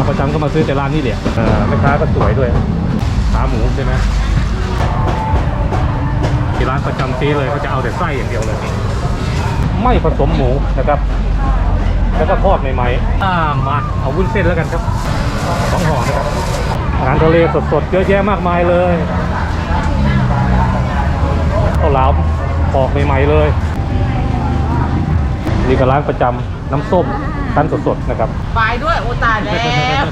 มาประจำก็มาซื้อแต่ร้านนี้แหละเออแม่ค้าก็สวยด้วยขาหมูใช่ไหมที่ร้านประจำเจ๊เลยเขาจะเอาแต่ไส้อย่างเดียวเลย ไม่ผสมหมูนะครับ แล้วก็ทอดใหม่ๆอ่ามาเอาวุ้นเส้นแล้วกันครับสองห่อนะครับอาหารทะเลสดๆเยอะแยะมากมายเลยข้าวหลามปอกใหม่ๆเลย นี่ก็ร้านประจำน้ำส้ม คั้นสดๆนะครับ ไปด้วยโอตายแล้ว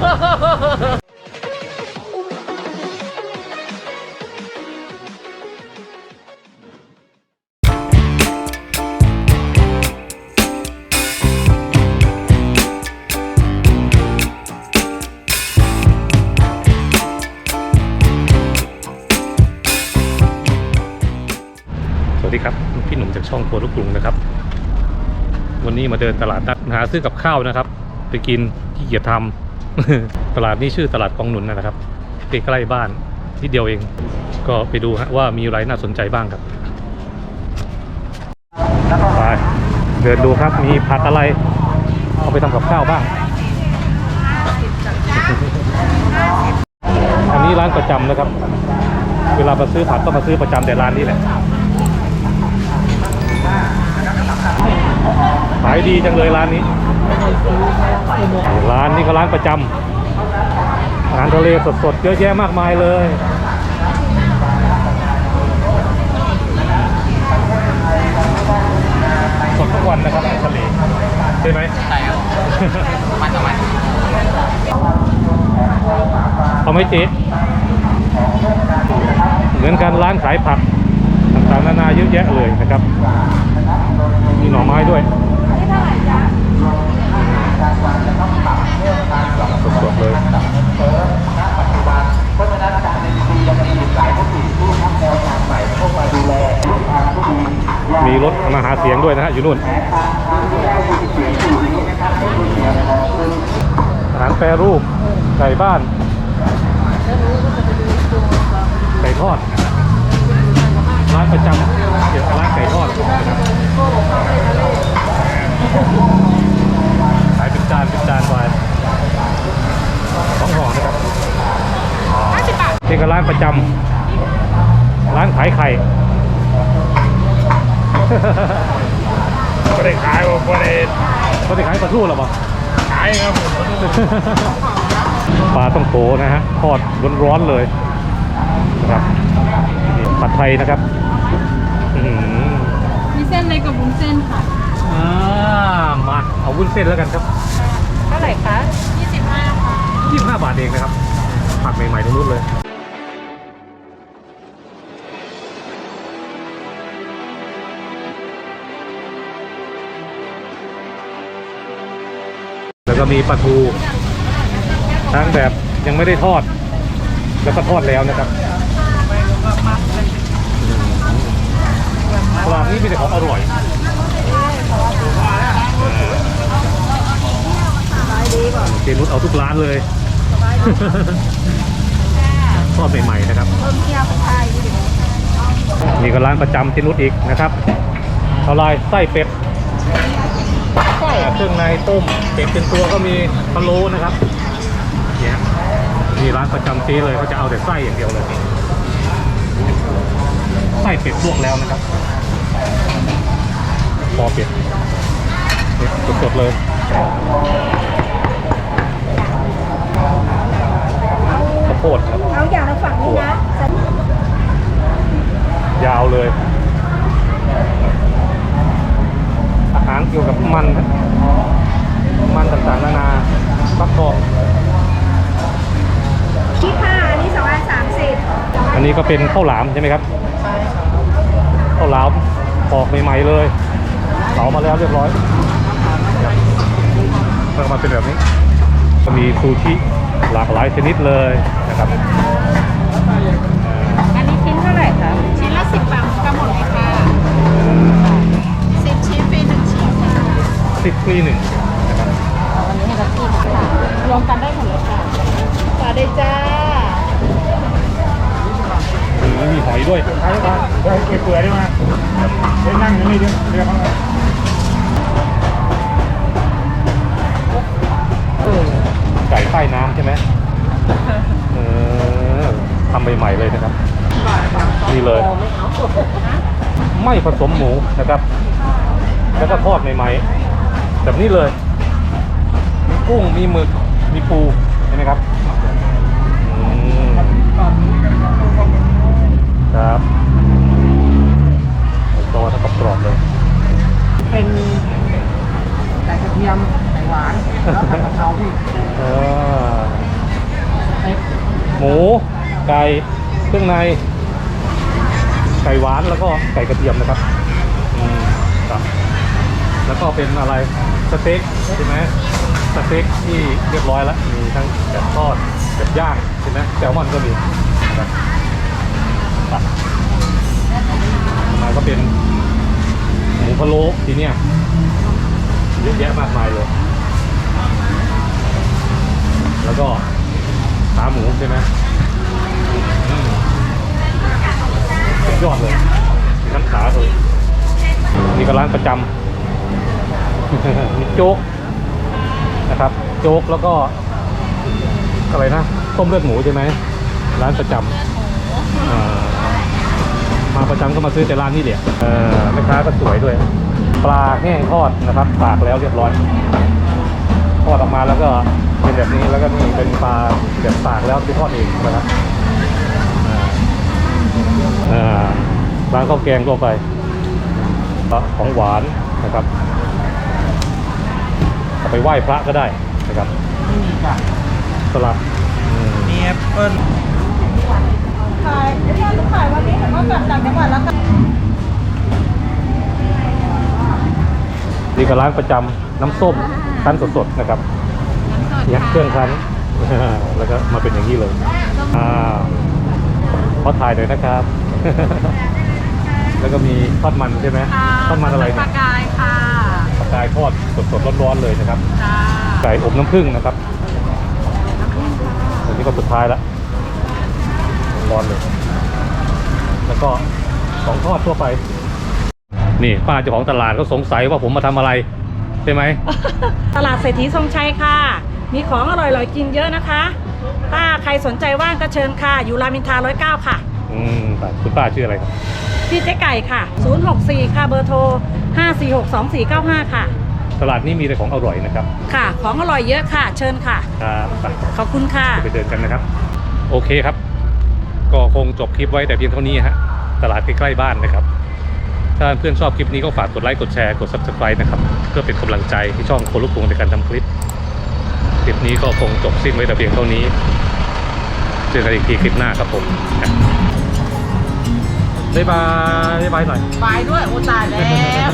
สวัสดีครับ พี่หนุ่มจากช่องครัวลูกกรุงนะครับ วันนี้มาเดินตลาดนัด หาซื้อกับข้าวนะครับ ไปกินที่เกียจทำตลาดนี้ชื่อตลาดกองหนุนนะครับใกล้ๆบ้านที่เดียวเอง ก็ไปดูฮะว่ามีอะไรน่าสนใจบ้างครับไปเดินดูครับมีผักอะไร เอาไปทำกับข้าวบ้าง อันนี้ร้านประจำนะครับ เวลามาซื้อผักก็มาซื้อประจำแต่ร้านนี้แหละ ขายดีจังเลยร้านนี้ ร้านนี้ก็ร้านประจำอาหารทะเลสดๆเยอะแยะมากมายเลยสดทุกวันนะครับทะเลใช่ไหมใช่ครับมันจะมันเอาไหมเจ๊เหมือนกันร้านขายผักต่างๆนานาเยอะแยะเลยนะครับ มีหน่อไม้ด้วย สดๆเลยมีรถมาหาเสียงด้วยนะฮะอยู่นู่นอาหารแปรรูปไก่บ้านไก่ทอดร้านประจำเกี่ยวกับร้านไก่ทอด จานเป็นจานไปสองห่อนะครับนี่ก็ร้านประจำร้านขายไข่ไม่ได้ขายผมไม่ได้เขาจะขายปลาทูหรอเปล่าขายครับผมปลาต้องโกนะฮะทอดร้อนๆเลยนะครับนี่ผัดไทยนะครับอื้อหือมีเส้นเล็กกับวุ้นเส้นค่ะอ่ามาเอาวุ้นเส้นแล้วกันครับ เท่าไหร่คะ25ค่ะ25บาทเองนะครับผักใหม่ๆทั้งนู้นเลยแล้วก็มีปลาทูทั้งแบบยังไม่ได้ทอด แล้วก็ทอดแล้วนะครับตลาดนี้มีแต่ของอร่อย เจนุชเอาทุกร้านเลยทอดใหม่ๆนะครับนี่ก็ร้านประจำที่นุชอีกนะครับเอาลายไส้เป็ดเครื่องในต้มเป็ดเป็นตัวก็มีพะโล้นะครับเนี่ยนี่ร้านประจำเจ๊เลยเขาจะเอาแต่ไส้อย่างเดียวเลยไส้เป็ดลวกแล้วนะครับคอเป็ดเนี่ยสดๆเลยข้าว โพดครับ เอาอย่างละฝั่งนี้นะยาวเลย อาหารเกี่ยวกับมันครับมันต่างๆนานาฟักทองที่ค่ะอันนี้สองอันสามสิบอันนี้ก็เป็นข้าวหลามใช่ไหมครับข้าวหลามปอกใหม่ๆเลยเผามาแล้วเรียบร้อยครับแล้วก็มาเป็นแบบนี้ ก็มีซูชิ หลากหลายชนิดเลยนะครับอันนี้ชิ้นเท่าไหร่คะชิ้นละสิบบาทกำหมดเลยค่ะสิบชิ้นฟรีหนึ่งชิ้นค่ะสิบฟรีหนึ่งนะครับวันนี้ให้รับที่ค่ะรวมกันได้หมดเลยค่ะสวัสดีจ้าอืมมีหอยด้วยขายบ้านได้เก็บเปลือยได้มาไปนั่งอยู่นี่เดี๋ยวเดี๋ยวเขา ไม่ผสมหมูนะครับ แล้วก็ทอดใหม่ๆแบบนี้เลย มีกุ้งมีหมึกมีปูใช่ไหมครับอืมครับรอทั้งกรอบๆเลย เป็นไก่กระเทียมไก่หวานแล้วผัดกะเพราพี่เออหมูไก่เครื่องในไก่หวานแล้วก็ไก่กระเทียมนะครับอืมครับแล้วก็เป็นอะไรสเต็กใช่ไหมสเต็กที่เรียบร้อยแล้วมีทั้งแบบทอดแบบย่างใช่ไหมแซลมอนก็มีนะครับมาก็เป็นหมูพะโล้ทีเนี้ยเยอะแยะมากมายเลย แล้วก็ขาหมูใช่ไหม ยอดเลยมีทั้งขาเลยนี่ก็ร้านประจำมีโจ๊กนะครับ โจ๊กแล้วก็อะไรนะต้มเลือดหมูใช่ไหมร้านประจำมาประจำก็มาซื้อแต่ร้านนี้เดียวเออแม่ค้าก็สวยด้วย ปลาแห้งทอดนะครับตากแล้วเรียบร้อยทอดออกมาแล้วก็เป็นแบบนี้แล้วก็นี่เป็นปลาแบบตากแล้วที่ทอดเองนะครับ ร้านข้าวแกงทั่วไปของหวานนะครับเอาไปไหว้พระก็ได้นะครับนี่จ้ะสลัดอืมมีแอปเปิ้ลขายเดี๋ยวหนูขายวันนี้หนูก็กลับต่างจังหวัดแล้วค่ะนี่ก็ร้านประจำน้ำส้มคั้นสดๆนะครับยักเครื่องคั้นแล้วก็มาเป็นอย่างนี้เลยอ่าขอถ่ายหน่อยนะครับ แล้วก็มีทอดมันใช่ไหมทอดมันอะไรปเนี่ลายกายค่ะปลากายทอดสดๆร้อนๆเลยนะครับจ้าไก่อบน้ำผึ้งนะครับอันนี้ก็สุดท้ายแล้วร้อนเลย แล้วก็ของทอดทั่วไป นี่ป้าเจ้าของตลาดก็สงสัยว่าผมมาทำอะไรใช่ไหม ตลาดเศรษฐีทรงชัยค่ะ มีของอร่อยๆกินเยอะนะคะถ้าใครสนใจว่างก็เชิญค่ะ อยู่รามอินทราร้อยเก้าค่ะ อืมคุณป้าชื่ออะไรครับพี่เจ๊ไก่ค่ะ 064 ค่ะ เบอร์โทร 5462495 ค่ะ ตลาดนี้มีแต่ของอร่อยนะครับค่ะ ของอร่อยเยอะค่ะ เชิญค่ะ ครับไปขอบคุณค่ะ ไปเดินกันนะครับ โอเคครับ ก็คงจบคลิปไว้แต่เพียงเท่านี้ฮะตลาดใกล้ๆบ้านนะครับ ถ้าเพื่อนชอบคลิปนี้ก็ฝากกดไลค์กดแชร์กด subscribe นะครับเพื่อเป็นกำลังใจให้ช่องโคลุกคุงในการทำคลิปคลิปนี้ก็คงจบสิ้นไว้แต่เพียงเท่านี้ เจอกันอีกทีคลิปหน้าครับผม บ๊ายบายบายหน่อย บายด้วยโอตายแล้ว